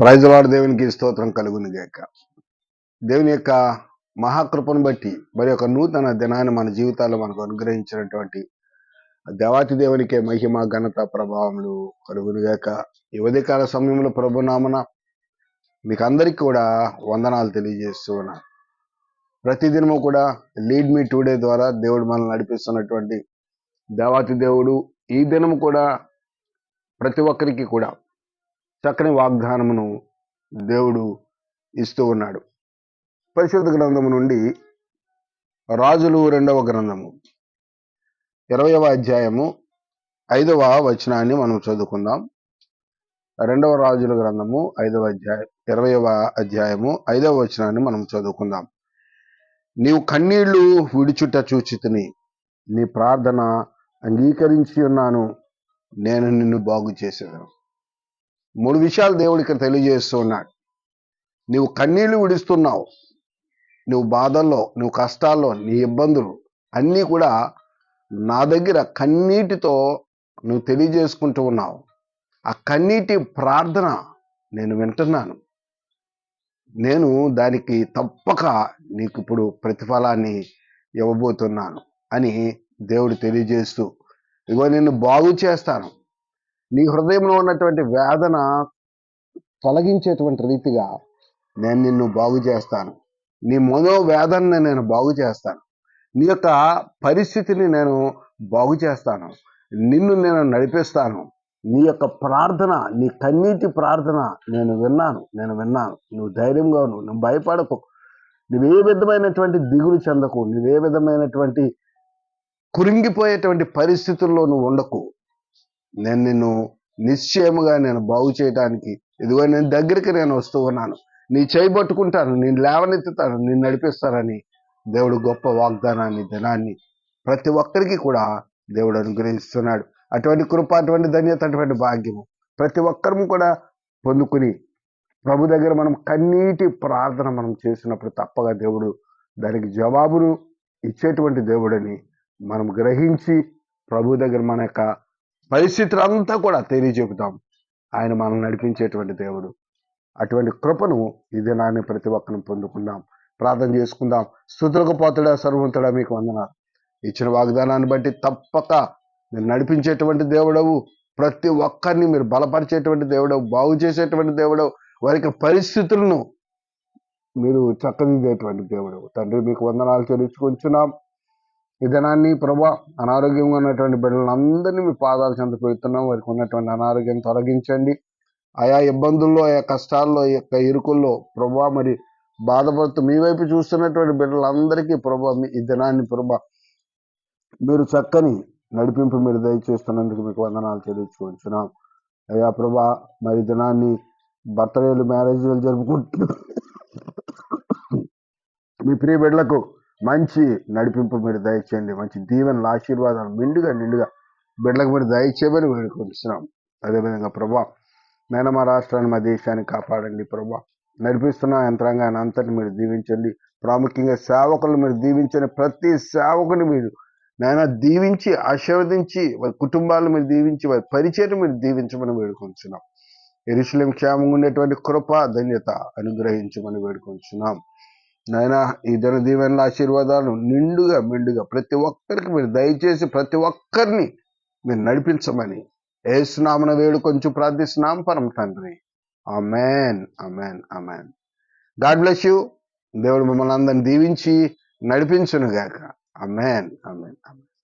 ప్రైజలాడు దేవునికి స్తోత్రం కలుగును గాక. దేవుని యొక్క మహాకృపను బట్టి మరి ఒక నూతన దినాన్ని మన జీవితాల్లో మనకు అనుగ్రహించినటువంటి దేవాతి దేవునికే మహిమ ఘనత ప్రభావములు కలుగును గాక. ఈ ఉదయకాల సమయంలో ప్రభునామన మీకు అందరికీ కూడా వందనాలు తెలియజేస్తూ ఉన్నా. ప్రతిదినము కూడా లీడ్ మీ టుడే ద్వారా దేవుడు మనల్ని నడిపిస్తున్నటువంటి దేవాతి దేవుడు ఈ దినము కూడా ప్రతి ఒక్కరికి కూడా చక్కని వాగ్దానమును దేవుడు ఇస్తూ ఉన్నాడు. పరిశుద్ధ గ్రంథము నుండి రాజులు రెండవ గ్రంథము. ఇరవయవ అధ్యాయము ఐదవ వచనాన్ని మనం చదువుకుందాం. రెండవ రాజుల గ్రంథము ఐదవ అధ్యాయం ఇరవయవ అధ్యాయము ఐదవ వచనాన్ని మనం చదువుకుందాం. నీవు కన్నీళ్ళు విడుచుట చూచితిని నీ ప్రార్థన అంగీకరించి ఉన్నాను నేను నిన్ను బాగు చేసేదాను. మూడు విషయాలు దేవుడు ఇక్కడ తెలియజేస్తూ ఉన్నాడు నువ్వు కన్నీళ్ళు విడుస్తున్నావు. నువ్వు బాధల్లో నువ్వు కష్టాల్లో నీ ఇబ్బందులు అన్నీ కూడా నా దగ్గర కన్నీటితో నువ్వు తెలియజేసుకుంటూ ఉన్నావు. ఆ కన్నీటి ప్రార్థన నేను వింటున్నాను. నేను దానికి తప్పక నీకు ఇప్పుడు ప్రతిఫలాన్ని ఇవ్వబోతున్నాను అని దేవుడు తెలియజేస్తూ ఇగో నిన్ను బాగు చేస్తాను. నీ హృదయంలో ఉన్నటువంటి వేదన తొలగించేటువంటి రీతిగా నేను నిన్ను బాగు చేస్తాను. నీ మనోవేదనని నేను బాగు చేస్తాను. నీ యొక్క పరిస్థితిని నేను బాగు చేస్తాను. నిన్ను నేను నడిపిస్తాను. నీ యొక్క ప్రార్థన నీ కన్నీటి ప్రార్థన నేను విన్నాను. నేను విన్నాను. నువ్వు ధైర్యంగా నువ్వు నువ్వు భయపడకు. నువ్వే విధమైనటువంటి దిగులు చెందకు. నువ్వే విధమైనటువంటి కురింగిపోయేటువంటి పరిస్థితుల్లో నువ్వు ఉండకు. నేను నిన్ను నిశ్చయముగా నేను బాగు చేయడానికి ఇదిగో నేను దగ్గరికి నేను వస్తూ ఉన్నాను. నీ చేయబట్టుకుంటాను నేను లేవనెత్తుతాను నేను నడిపిస్తానని దేవుడు గొప్ప వాగ్దానాన్ని ధనాన్ని ప్రతి ఒక్కరికి కూడా దేవుడు అనుగ్రహిస్తున్నాడు. అటువంటి కృప అటువంటి ధన్యత అటువంటి భాగ్యము ప్రతి ఒక్కరము కూడా పొందుకుని ప్రభు దగ్గర మనం కన్నీటి ప్రార్థన మనం చేసినప్పుడు తప్పగా దేవుడు దానికి జవాబును ఇచ్చేటువంటి దేవుడని మనం గ్రహించి ప్రభు దగ్గర మన యొక్క పరిస్థితులు అంతా కూడా తెలియజెపుతాం ఆయన మనల్ని నడిపించేటువంటి దేవుడు. అటువంటి కృపను ఈ దినాన్ని ప్రతి ఒక్కరిని పొందుకుందాం. ప్రార్థన చేసుకుందాం. స్థుతులకు పోతడా సర్వంతుడా మీకు వందనాలు. ఇచ్చిన వాగ్దానాన్ని బట్టి తప్పక మీరు నడిపించేటువంటి దేవుడవు. ప్రతి ఒక్కరిని మీరు బలపరిచేటువంటి దేవుడవు. బాగు చేసేటువంటి దేవుడవు. వారికి పరిస్థితులను మీరు చక్కదిద్దేటువంటి దేవుడు తండ్రి మీకు వందనాలు చెల్లించుకుంటున్నాం. ఈ దినాన్ని ప్రభా అనారోగ్యంగా ఉన్నటువంటి బిడ్డలందరినీ మీ పాదాల చెంత పెడుతున్నాం వారికి ఉన్నటువంటి అనారోగ్యం తొలగించండి. ఆయా ఇబ్బందుల్లో ఆయా కష్టాల్లో ఈ యొక్క ఇరుకుల్లో ప్రభా మరి బాధపడుతూ మీ వైపు చూస్తున్నటువంటి బిడ్డలందరికీ ప్రభా మీ ఈ దినాన్ని ప్రభా మీరు చక్కని నడిపింపు మీరు దయచేస్తున్నందుకు మీకు వందనాలు చెల్లించుకుంటున్నాం అయ్యా ప్రభా మరి దినాన్ని బర్త్డేలు మ్యారేజ్లు జరుపుకుంటున్నాం. మీ ప్రియ బిడ్డలకు మంచి నడిపింపు మీరు దయచేయండి. మంచి దీవెనలు ఆశీర్వాదాలు నిండుగా నిండుగా బిడ్డలకు మీరు దయచేయమని వేడుకొస్తున్నాం అదేవిధంగా ప్రభా నేను మా రాష్ట్రాన్ని మా దేశాన్ని కాపాడండి ప్రభా. నడిపిస్తున్న యంత్రాంగాన్ని అంతటి మీరు దీవించండి. ప్రాముఖ్యంగా సేవకులు మీరు దీవించండి ప్రతి సేవకుని మీరు నాయన దీవించి ఆశీర్వదించి వారి కుటుంబాలను మీరు దీవించి వారి పరిచయం మీరు దీవించమని వేడుకొంచున్నాం. ఎరుశలేం క్షేమంగా ఉండేటువంటి కృప ధన్యత అనుగ్రహించమని వేడుకొంచున్నాం. నాయన ఈ దిన దీవెనల ఆశీర్వాదాలు నిండుగా మెండుగా ప్రతి ఒక్కరికి మీరు దయచేసి ప్రతి ఒక్కరిని మీరు నడిపించమని ఏసునామన వేడు కొంచెం ప్రార్థిస్తున్నాం పరమ తండ్రి. Amen amen amen God bless you. దేవుడు మిమ్మల్ని అందరిని దీవించి నడిపించునుగాక. Amen amen amen